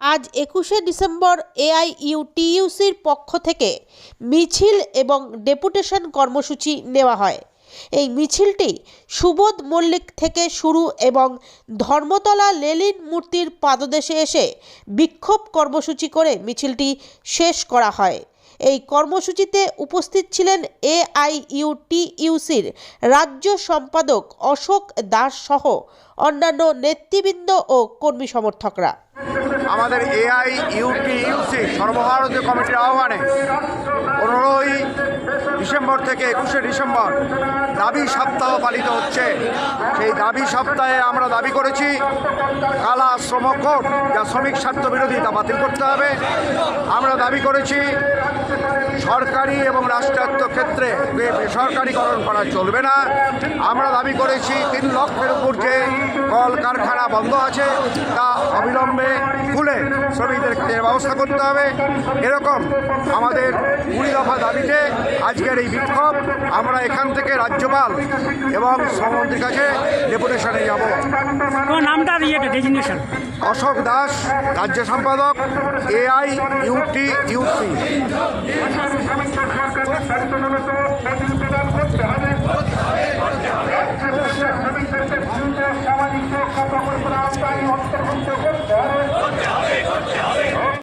আজ একুশে ডিসেম্বর এআইইউটিইউসির পক্ষ থেকে মিছিল এবং ডেপুটেশন কর্মসূচি নেওয়া হয়। এই মিছিলটি সুবোধ মল্লিক থেকে শুরু এবং ধর্মতলা লেলিন মূর্তির পাদদেশে এসে বিক্ষোভ কর্মসূচি করে মিছিলটি শেষ করা হয়। এই কর্মসূচিতে উপস্থিত ছিলেন এআইইউটিইউসির রাজ্য সম্পাদক অশোক দাস সহ অন্যান্য নেতৃবৃন্দ ও কর্মী সমর্থকরা। আমাদের এআই ইউটি ইউসি সর্বভারতীয় কমিটির আহ্বানে পনেরোই ডিসেম্বর থেকে একুশে ডিসেম্বর দাবি সপ্তাহ পালিত হচ্ছে। সেই দাবি সপ্তাহে আমরা দাবি করেছি, কালা শ্রম যা শ্রমিক স্বার্থ বিরোধী তা বাতিল করতে হবে। আমরা দাবি করেছি, সরকারি এবং রাষ্ট্রায়ত্ত ক্ষেত্রে বেসরকারীকরণ করা চলবে না। আমরা দাবি করেছি, তিন লক্ষের উপর যে কল কারখানা বন্ধ আছে তা অবিলম্বে খুলে শ্রমিকদের কাজের ব্যবস্থা করতে হবে। এরকম আমাদের কুড়ি দফা দাবিতে আজকের এই বিক্ষোভ আমরা এখান থেকে রাজ্যপাল এবং শ্রমমন্ত্রীর কাছে ডেপুটেশনে যাব। নামটা অশোক দাস রাজ্য সম্পাদক এআই ইউটি ইউসি সামাজিক সুরক্ষা প্রকল্পের আওতায় অন্তর্ভুক্ত করতে হবে